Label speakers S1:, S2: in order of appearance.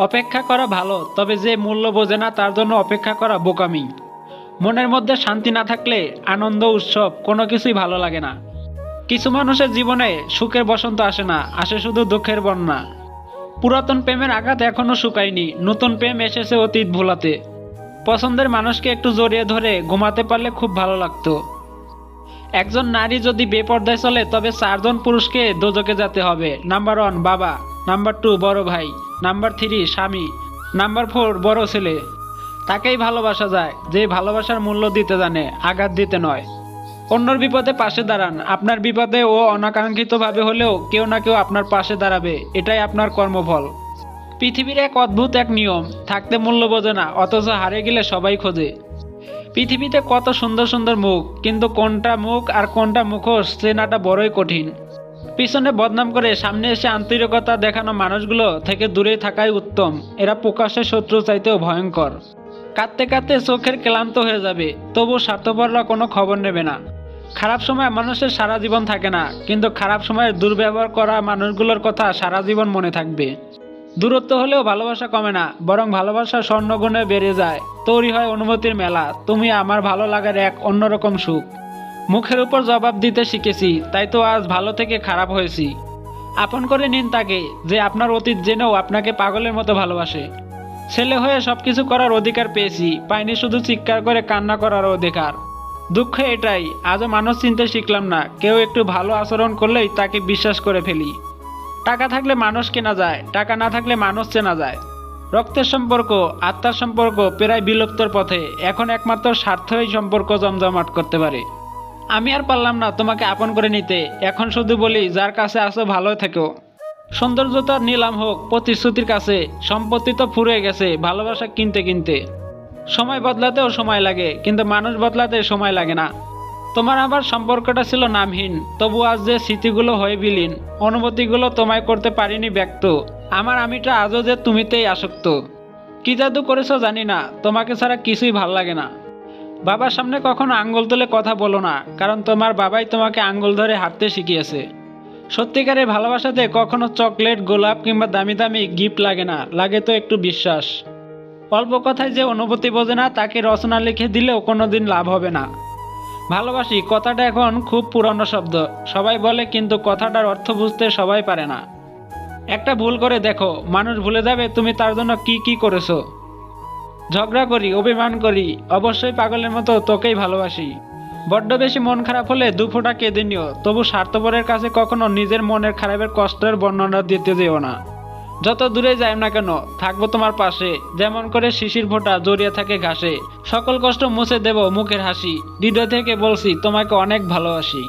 S1: অপেক্ষা করা ভালো, তবে যে মূল্য বোঝে না, তার জন্য অপেক্ষা করা বোকামি। মনের মধ্যে শান্তি না থাকলে আনন্দ, উৎসব কোনো কিছুই ভালো লাগে না। কিছু মানুষের জীবনে সুখের বসন্ত আসে না, আসে শুধু দুঃখের বন্যা। পুরাতন প্রেমের আঘাত এখনও শুকায়নি, নতুন প্রেম এসেছে অতীত ভোলাতে। পছন্দের মানুষকে একটু জড়িয়ে ধরে ঘুমাতে পারলে খুব ভালো লাগতো। একজন নারী যদি বেপর্দায় চলে, তবে চারজন পুরুষকে দোজকে যেতে হবে। নাম্বার ওয়ান বাবা। নাম্বার টু বড় ভাই। নাম্বার থ্রি স্বামী, নাম্বার ফোর বড় ছেলে। তাকেই ভালোবাসা যায়, যে ভালোবাসার মূল্য দিতে জানে, আঘাত দিতে নয়। অন্যর বিপদে পাশে দাঁড়ান, আপনার বিপদে ও অনাকাঙ্ক্ষিতভাবে হলেও কেউ না কেউ আপনার পাশে দাঁড়াবে, এটাই আপনার কর্মফল। পৃথিবীর এক অদ্ভুত এক নিয়ম, থাকতে মূল্য বোঝে না, অথচ হারে গেলে সবাই খোঁজে। পৃথিবীতে কত সুন্দর সুন্দর মুখ, কিন্তু কোনটা মুখ আর কোনটা মুখোশ, চেনাটা বড়ই কঠিন। পিছনে বদনাম করে সামনে এসে আন্তরিকতা দেখানো মানুষগুলো থেকে দূরে থাকাই উত্তম। এরা প্রকাশ্যে শত্রু চাইতেও ভয়ঙ্কর। কাঁদতে কাঁদতে চোখের ক্লান্ত হয়ে যাবে তবু স্বার্থপররা কোনো খবর নেবে না। খারাপ সময় মানুষের সারা জীবন থাকে না, কিন্তু খারাপ সময়ে দুর্ব্যবহার করা মানুষগুলোর কথা সারা জীবন মনে থাকবে। দূরত্ব হলেও ভালোবাসা কমে না, বরং ভালোবাসা স্বর্ণগুণে বেড়ে যায়। তৈরি হয় অনুভূতির মেলা, তুমি আমার ভালো লাগার এক অন্যরকম সুখ। মুখের উপর জবাব দিতে শিখেছি, তাই তো আজ ভালো থেকে খারাপ হয়েছি। আপন করে নিন তাকে, যে আপনার অতীত জেনেও আপনাকে পাগলের মতো ভালোবাসে। ছেলে হয়ে সব কিছু করার অধিকার পেয়েছি, পাইনি শুধু চিৎকার করে কান্না করার অধিকার। দুঃখ এটাই, আজও মানুষ চিনতে শিখলাম না, কেউ একটু ভালো আচরণ করলেই তাকে বিশ্বাস করে ফেলি। টাকা থাকলে মানুষ কেনা যায়, টাকা না থাকলে মানুষ চেনা যায়। রক্তের সম্পর্ক, আত্মার সম্পর্ক, প্রায় বিলুপ্তর পথে, এখন একমাত্র স্বার্থই সম্পর্ক জমজমাট করতে পারে। আমি আর পারলাম না তোমাকে আপন করে নিতে। এখন শুধু বলি, যার কাছে আসো ভালো থেকো। সৌন্দর্যতার নিলাম হোক, প্রতিশ্রুতির কাছে। সম্পত্তি তো ফুরে গেছে, ভালোবাসা কিনতে কিনতে। সময় বদলাতেও সময় লাগে, কিন্তু মানুষ বদলাতে সময় লাগে না। তোমার আমার সম্পর্কটা ছিল নামহীন, তবু আজ যে স্মৃতিগুলো হয়ে বিলীন, অনুভূতিগুলো তোমায় করতে পারিনি ব্যক্ত। আমার আমিটা আজও যে তুমিতেই আসক্ত। কি জাদু করেছ জানি না, তোমাকে ছাড়া কিছুই ভালো লাগে না। বাবার সামনে কখনো আঙ্গুল তুলে কথা বলো না, কারণ তোমার বাবাই তোমাকে আঙ্গুল ধরে হাঁটতে শিখিয়েছে। সত্যিকারের ভালোবাসাতে কখনো চকলেট, গোলাপ কিংবা দামি দামি গিফট লাগে না, লাগে তো একটু বিশ্বাস। অল্প কথায় যে অনুভূতি বোঝে না, তাকে রচনা লিখে দিলেও কোনো দিন লাভ হবে না। ভালোবাসি, কথাটা এখন খুব পুরনো শব্দ, সবাই বলে কিন্তু কথাটার অর্থ বুঝতে সবাই পারে না। একটা ভুল করে দেখো, মানুষ ভুলে যাবে তুমি তার জন্য কি কি করেছ। ঝগড়া করি, অভিমান করি, অবশ্যই পাগলের মতো তোকেই ভালোবাসি। বড্ড বেশি মন খারাপ হলে দু ফোঁটা কেঁদে নিও, তবু স্বার্থপরের কাছে কখনো নিজের মনের খারাপের কষ্টের বর্ণনা দিতে যেও না। যত দূরে যাই না কেন, থাকব তোমার পাশে, যেমন করে শিশির ফোঁটা জড়িয়ে থাকে ঘাসে। সকল কষ্ট মুছে দেব মুখের হাসি, হৃদয় থেকে বলছি, তোমাকে অনেক ভালোবাসি।